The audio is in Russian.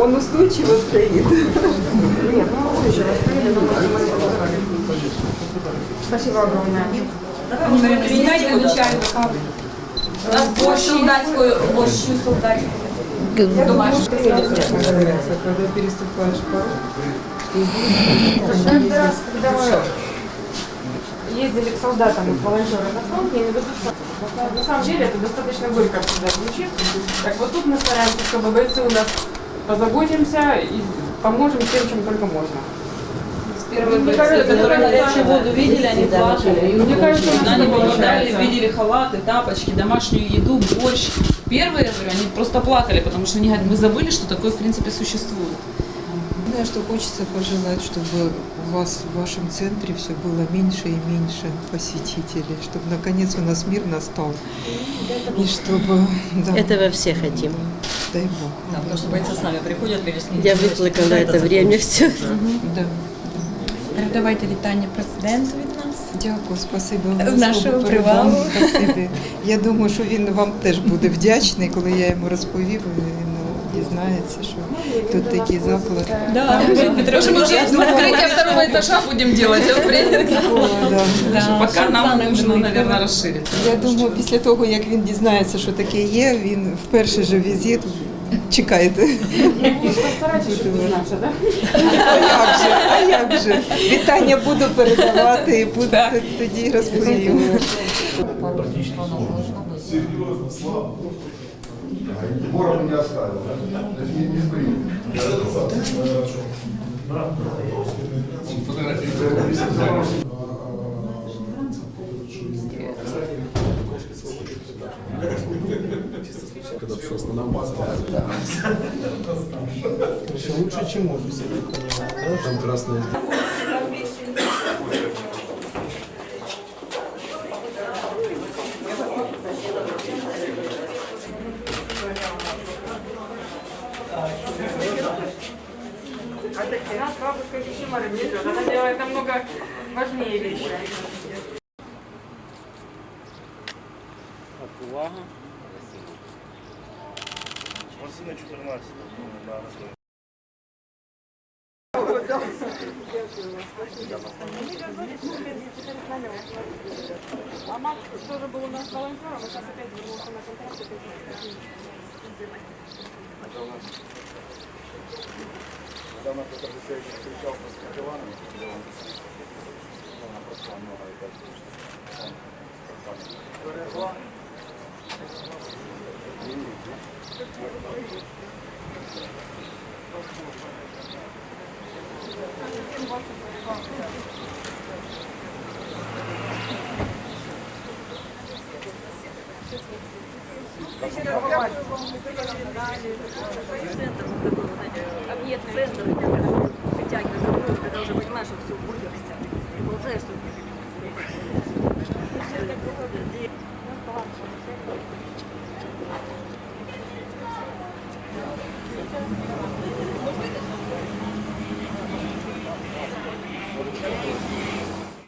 Он устойчиво стоит. Нет, ну устойчиво стоит, но Спасибо огромное. Передайте начальнику. У нас борщ солдатською. Домашню. Когда переступаешь порог. Каждый раз, когда мы ездили к солдатам и к волонтерам на фронт, я не. На самом деле это достаточно горько всегда звучит. Так вот тут мы стараемся, чтобы бойцы у нас позаботимся и поможем тем, чем только можно. Первые Мне бойцы, кажется, которые горячую воду видели, они плакали. Мне кажется, Они получается. видели халаты, тапочки, домашнюю еду, борщ. Первые, я говорю, они просто плакали, потому что они говорят, мы забыли, что такое в принципе существует. Да, что хочется пожелать, чтобы у вас в вашем центре все было меньше и меньше посетителей, чтобы наконец у нас мир настал. И чтобы, да, Этого все хотим. дай Бог. Да, потому что бойцы с нами приходят, перешли. Я выплакала это время все. Да. Передавайте вітання президенту від нас. Дякую, спасибо. З Обов'язково нашого передам. привалу. Спасибі. Я думаю, що він вам теж буде вдячний, коли я йому розповів, і він ну, дізнається, що тут такий заклад. Да, Может, мы уже открытие второго этажа будем делать, а О, да. Да, Пока що нам плани нужно, будуть? наверное, расшириться. Я думаю, після того, як він дізнається, що таке є, він в перший же візит чекайте. Постарайтесь, чтобы знаться, да? А як же? А як же? Вітання буду передавати і буду тоді розповім. Ворог не оставил, да? То есть не, не сбрил. Лучше, чем офис, я так понимаю. Там красная А такие, нас бабушка из юмора не идет. Она делает намного важнее вещи. А Макс тоже был у нас волонтером, и сейчас опять вернулся на контракт. опять Недавно Петр Алексеевич встречался с Македоном, где он она прошла много и так Центр, вот такой вот, знаете, объект центр, притягивает, когда уже понимаешь, что все выдохся. И получаешь, что